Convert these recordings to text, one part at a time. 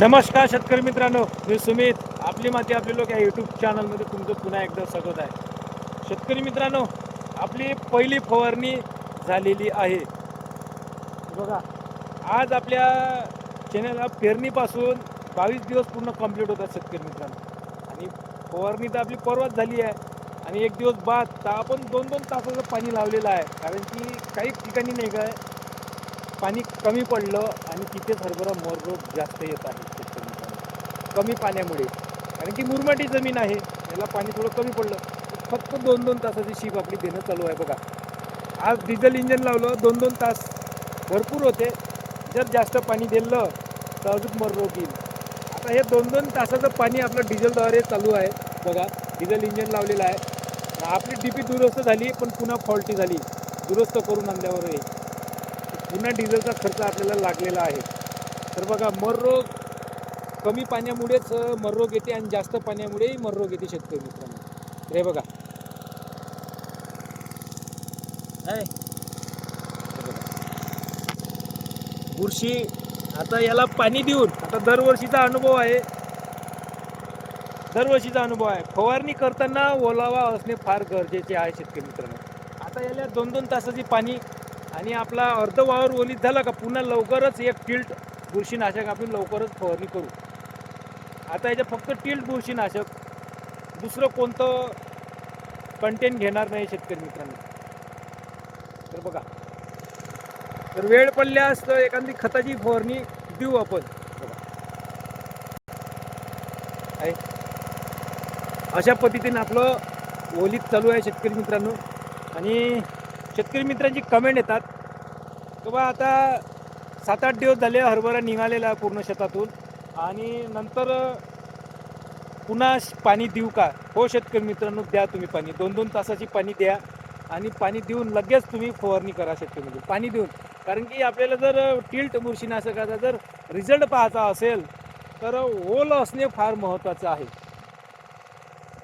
नमस्कार शेतकरी मित्रांनो मी सुमित. आपली माती आपले लोक या यूट्यूब चॅनलमध्ये तुमचं पुन्हा एकदा स्वागत आहे. शेतकरी मित्रांनो आपली पहिली फवारणी झालेली आहे. बघा आज आपल्या चॅनलला पेरणीपासून बावीस दिवस पूर्ण कंप्लीट होतात शेतकरी मित्रांनो. आणि फवारणी तर आपली परवाच झाली आहे. आणि एक दिवस बाद तर आपण दोन दोन तासाचं पाणी लावलेलं आहे. कारण की काही ठिकाणी नाही काय पाणी कमी पडलं आणि तिथेच हरभरा मोरभोग जास्त येत आहे शेतकरी कमी पाण्यामुळे. कारण की मुरमाटी जमीन आहे याला पाणी थोडं कमी पडलं. फक्त दोन दोन तासाची शीप आपली देणं चालू आहे बघा. आज डिझेल इंजन लावलं दोन दोन तास भरपूर होते. जर जास्त पाणी दिलं तर अजून मररोग येईल आता हे दोन दोन तासाचं पाणी आपलं डिझेलद्वारे चालू आहे. बघा डिझेल इंजन लावलेलं आहे. आपली डी पी दुरुस्त झाली पण पुन्हा फॉल्टी झाली. दुरुस्त करून आणल्यावर हे. पुन्हा डिझेलचा खर्च आपल्याला लागलेला आहे. तर बघा मररोग कमी पाण्यामुळेच मररोग येते आणि जास्त पाण्यामुळेही मररोग येते शेतकरी मित्रांनो. रे बघा हे बघा. बुरशी आता याला पाणी देऊन आता दरवर्षीचा अनुभव आहे. दरवर्षीचा अनुभव आहे. फवारणी करताना ओलावा असणे फार गरजेचे आहे शेतकरी मित्रांनो. आता याला दोन दोन तासाची पाणी आणि आपला अर्ध वावर ओलीत झाला का पुन्हा लवकरच एक टिल्ट बुरशीनाशक आपण लवकरच फवारणी करू. आता याच्यात फक्त टिल्ट बुरशीनाशक दुसरं कोणतं कंटेंट घेणार नाही शेतकरी मित्रांनो. तर बघा. तर वेळ पडल्यास तर एखादी खताची फवारणी देऊ आपण. बघा. अशा पद्धतीने आपलं ओलीत चालू आहे शेतकरी मित्रांनो. आणि शेतकरी मित्रांची कमेंट येतात. की बा आता सात आठ दिवस झाले हरभरा निघालेला आहे पूर्ण शेतातून. आणि नंतर पुन्हा श- पाणी देऊ का? हो शेतकरी मित्रांनो द्या तुम्ही पाणी. दोन दोन तासाची पाणी द्या. आणि पाणी देऊन लगेच तुम्ही फवारणी करा शेतकरी. पाणी देऊन. कारण की आपल्याला जर टिल्ट बुरशीनाशकाचा जर रिझल्ट पाहायचा असेल तर हो ओल असणे फार महत्त्वाचं आहे.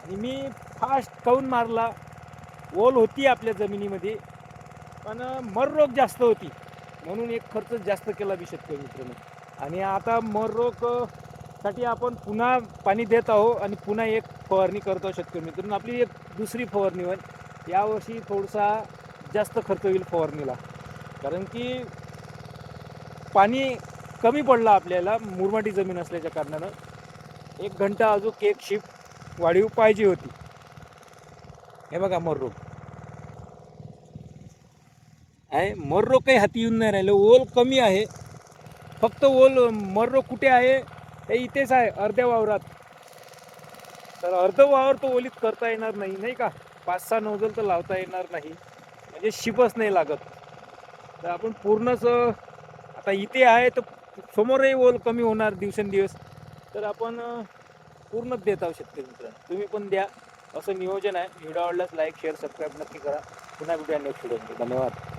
आणि मी फास्ट काऊन मारला? ओल होती आपल्या जमिनीमध्ये. पण मर रोग जास्त होती. म्हणून एक खर्च जास्त केला बी शेतकरी मित्रांनो. आणि आता मरसाठी आपण पुन्हा पाणी देत आहो आणि पुन्हा एक फवारणी करतो शेतकरी मित्रांनो. आपली एक दुसरी फवारणी होईल. यावर्षी थोडासा जास्त खर्च होईल फवारणीला. कारण की पाणी कमी पडलं आपल्याला मुरमाटी जमीन असल्याच्या कारणानं. एक घंटा अजून एक शिफ्ट वाढीव पाहिजे होती. हे बघा मर रोग. आहे. मर्रो काही हाती येऊन नाही राहिलं. ओल कमी आहे. फक्त ओल मर्रो कुठे आहे हे इथेच आहे अर्ध्या वावरात. तर अर्ध वावर तो ओलीत करता येणार नाही नाही का? पाच सहा नोजल तर लावता येणार नाही. म्हणजे शिपच नाही लागत. तर आपण पूर्णच आता इथे आहे तर समोरही ओल कमी होणार दिवसेंदिवस. तर आपण पूर्णच देत आहोत शेतकरी मित्रांनो. तुम्ही पण द्या. असं नियोजन आहे. व्हिडिओ आवडल्यास लाईक शेअर सबस्क्राईब नक्की करा. पुन्हा भेटूया नेक्स्ट व्हिडिओ धन्यवाद.